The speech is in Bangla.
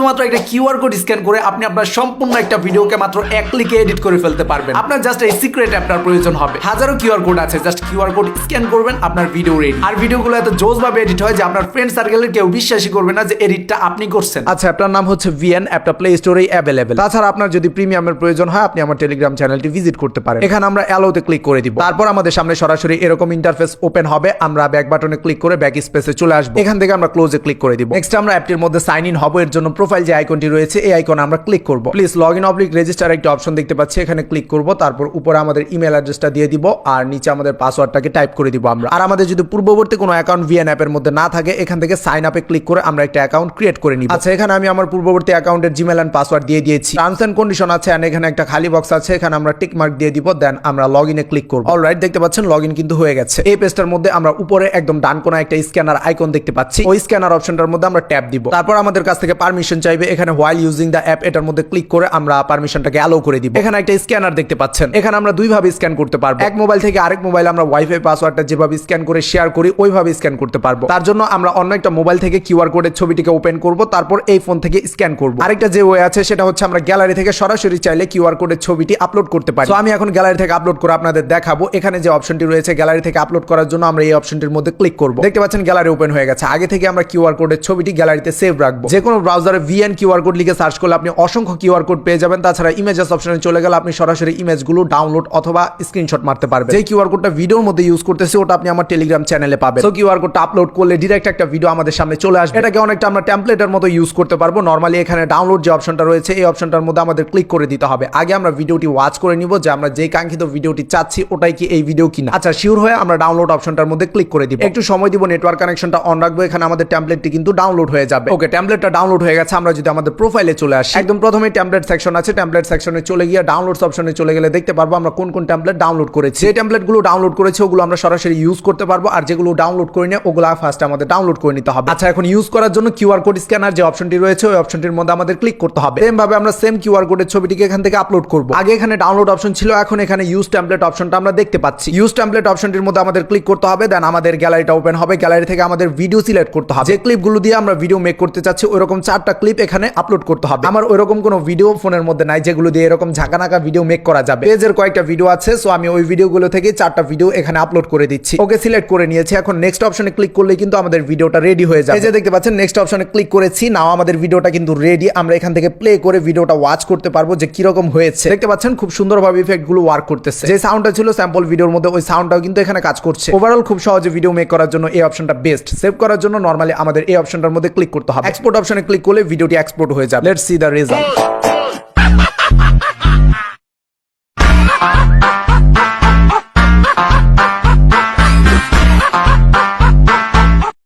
শুধুমাত্র একটা কিউআর কোড স্ক্যান করে আপনি আপনার সম্পূর্ণ একটা ভিডিওকে মাত্র এক ক্লিকে এডিট করে ফেলতে পারবেন। আপনার জাস্ট এই সিক্রেট অ্যাপটার প্রয়োজন হবে। হাজারো কিউআর কোড আছে জাস্ট কিউআর কোড স্ক্যান করবেন, আপনার ভিডিও রেডি আর ভিডিওগুলো এত জোস ভাবে এডিট হয় যে আপনার ফ্রেন্ড সার্কেলের কেউ বিশ্বাসই করবে না যে এডিটটা আপনি করছেন। আচ্ছা অ্যাপটার নাম হচ্ছে ভিএন অ্যাপটা প্লে স্টোরেই অ্যাভেলেবেল তাছাড়া আপনার যদি প্রিমিয়ামের প্রয়োজন হয়, আপনি আমার টেলিগ্রাম চ্যানেলটি ভিজিট করতে পারেন। এখানে আমরা অ্যালোতে ক্লিক করে দিব। তারপর আমাদের সামনে সরাসরি এরকম ইন্টারফেস ওপেন হবে। আমরা ব্যাক বাটনে ক্লিক করে ব্যাক স্পেসে চলে আসব। এখান থেকে আমরা ক্লোজে ক্লিক করে দিব। নেক্সট আমরা অ্যাপটির মধ্যে সাইন ইন হব। এর জন্য প্রোফাইল যে আইকনটি রয়েছে, এই আইকনে আমরা ক্লিক করব। প্লিজ লগ ইন অবলিক রেজিস্টার একটা অপশন দেখতে পাচ্ছি, এখানে ক্লিক করব, তারপর উপরে আমাদের ইমেল অ্যাড্রেসটা দিয়ে দিব, আর নিচে আমাদের পাসওয়ার্ডটাকে টাইপ করে দিব আমরা। আর আমাদের যদি পূর্ববর্তী কোনো অ্যাকাউন্ট ভিএন অ্যাপের মধ্যে না থাকে, এখান থেকে সাইন আপে ক্লিক করে আমরা একটা অ্যাকাউন্ট ক্রিয়েট করে নিব। আচ্ছা এখানে আমি আমার পূর্ববর্তী অ্যাকাউন্টের জিমেল অ্যান্ড পাসওয়ার্ড দিয়ে দিয়েছি। টার্মস অ্যান্ড কন্ডিশন আছে, and এখানে একটা খালি বক্স আছে, এখানে আমরা টিক মার্ক দিয়ে দিব দেন আমরা লগ ইনে ক্লিক করব। অল রাইট দেখতে পাচ্ছেন লগ ইন কিন্তু হয়ে গেছে। এই পেজটার মধ্যে আমরা উপরে একদম ডান কোণা একটা স্ক্যানার আইকন দেখতে পাচ্ছি। ওই স্ক্যানার অপশনটার মধ্যে আমরা ট্যাপ দিব। তারপর আমাদের কাছ থেকে পারমিশন চাইবে এখানে হোয়াইল ইউজিং দ্য অ্যাপ এটার মধ্যে ক্লিক করে আমরা পারমিশনটাকে অ্যালো করে দিব। এখানে একটা স্ক্যানার দেখতে পাচ্ছেন। এখানে আমরা দুইভাবে স্ক্যান করতে পারব। এক মোবাইল থেকে আরেক মোবাইল আমরা ওয়াইফাই পাসওয়ার্ডটা যেভাবে স্ক্যান করে শেয়ার করি, ওইভাবে স্ক্যান করতে পারব। তার জন্য আমরা অন্য একটা মোবাইল থেকে কিউআর কোডের ছবিটিকে ওপেন করব, তারপর এই ফোন থেকে স্ক্যান করব। আরেকটা যে ওয়ে আছে, সেটা হচ্ছে আমরা গ্যালারি থেকে সরাসরি চাইলে কিউআর কোডের ছবিটি আপলোড করতে পারি। তো আমি এখন গ্যালারি থেকে আপলোড করে আপনাদের দেখাবো। এখানে যে অপশনটি রয়েছে গ্যালারি থেকে আপলোড করার জন্য আমরা এই অপশনটির মধ্যে ক্লিক করব। দেখতে পাচ্ছেন গ্যালারি ওপেন হয়ে গেছে। আগে থেকে আমরা কিউআর কোডের ছবিটি গ্যালারিতে সেভ রাখব। যে কোনো ব্রাউজারে ভিএন কিউআর কোড লিখে সার্চ করলে আপনি অসংখ্য কিউআর কোড পেয়ে যাবেন। তাছাড়া ইমেজেস অপশনে চলে গেলে আপনি সরাসরি ইমেজগুলো ডাউনলোড অথবা স্ক্রিনশট মারতে পারবেন। যে কিউআর কোডটা ভিডিওর মধ্যে ইউজ করতেছি, ওটা আপনি আমার টেলিগ্রাম চ্যানেলে পাবেন। তো কিউআর কোডটা আপলোড করলে ডিরেক্ট একটা ভিডিও আমাদের সামনে চলে আসবে। এটাকে অনেকটা আমরা টেমপ্লেটের মতো ইউজ করতে পারব। নর্মালি এখানে ডাউনলোড যে অপশনটা রয়েছে, এই অপশনটার মধ্যে আমাদের ক্লিক করে দিতে হবে। আগে আমরা ভিডিওটি ওয়াচ করে নিব যে আমরা যে কাঙ্ক্ষিত ভিডিওটি চাচ্ছি, ওটাই কি এই ভিডিও কিনা। আচ্ছা শিওর হয়ে আমরা ডাউনলোড অপশনটার মধ্যে ক্লিক করে দিব। একটু সময় দিব নেটওয়ার্ক কানেকশনটা অন রাখব। এখানে আমাদের টেমপ্লেটটি কিন্তু ডাউনলোড হয়ে যাবে। ওকে টেমপ্লেটটা ডাউনলোড হয়ে গেছে। আমরা যদি আমাদের প্রোফাইলে চলে আসি একদম। প্রথমে টেমপ্লেট সেকশন আছে টেমপ্লেট সেকশনে চলে গিয়ে ডাউনলোডস অপশনে চলে গেলে দেখতে পারব আমরা কোন কোন টেমপ্লেট ডাউনলোড করেছি। যে টেমপ্লেটগুলো ডাউনলোড করেছি ওগুলো আমরা সরাসরি ইউজ করতে পারব আর যেগুলো ডাউনলোড করে নিয়ে ওগুলো ফার্স্ট আমাদের ডাউনলোড করে নিতে হবে। আচ্ছা এখন ইউজ করার জন্য কিউআর কোড স্ক্যানার যে অপশনটি রয়েছে ওই অপশনটির মধ্যে আমাদের ক্লিক করতে হবে। সেম ভাবে আমরা সেম কিউআর কোডের ছবিটিকে এখান থেকে আপলোড করব। আগে এখানে ডাউনলোড অপশন ছিল এখন এখানে ইউজ টেমপ্লেট অপশনটা আমরা দেখতে পাচ্ছি। ইউজ টেমপ্লেট অপশনটির মধ্যে আমাদের ক্লিক করতে হবে দেন আমাদের গ্যালারিটা ওপেন হবে গ্যালারি থেকে আমাদের ভিডিও সিলেক্ট করতে হবে। যে ক্লিপগুলো দিয়ে আমরা ভিডিও মেক করতে চাচ্ছি ওইরকম চারটা ক্লিপ এখানে আপলোড করতে হবে। আমার ওইরকম কোনো ভিডিও ফোনের মধ্যে নাই, যেগুলো দিয়ে এরকম ঝাঁকানাকা ভিডিও মেক করা যাবে। পেজের কয়েকটা ভিডিও আছে সো আমি ওই ভিডিওগুলো থেকে চারটা ভিডিও এখানে আপলোড করে দিচ্ছি। ওকে সিলেক্ট করে নিয়েছি। এখন নেক্সট অপশনে ক্লিক করলে কিন্তু আমাদের ভিডিওটা রেডি হয়ে যাবে। এই যে দেখতে পাচ্ছেন নেক্সট অপশনে ক্লিক করেছি। নাও আমাদের ভিডিওটা কিন্তু রেডি আমরা এখান থেকে প্লে করে ভিডিওটা ওয়াচ করতে পারব যে কীরকম হয়েছে। দেখতে পাচ্ছেন, খুব সুন্দরভাবে ইফেক্টগুলো ওয়ার্ক করতেছে। যে সাউন্ডটা ছিল স্যাম্পল ভিডিওর মধ্যে, ওই সাউন্ডটাও কিন্তু এখানে কাজ করছে। ওভারঅল খুব সহজে ভিডিও মেক করার জন্য এই অপশনটা বেস্ট সেভ করার জন্য নর্মালি আমাদের এই অপশনটার মধ্যে ক্লিক করতে হবে। এক্সপোর্ট অপশনে ক্লিক করলে ভিডিওটি এক্সপোর্ট হয়ে যাবে। Let's see the result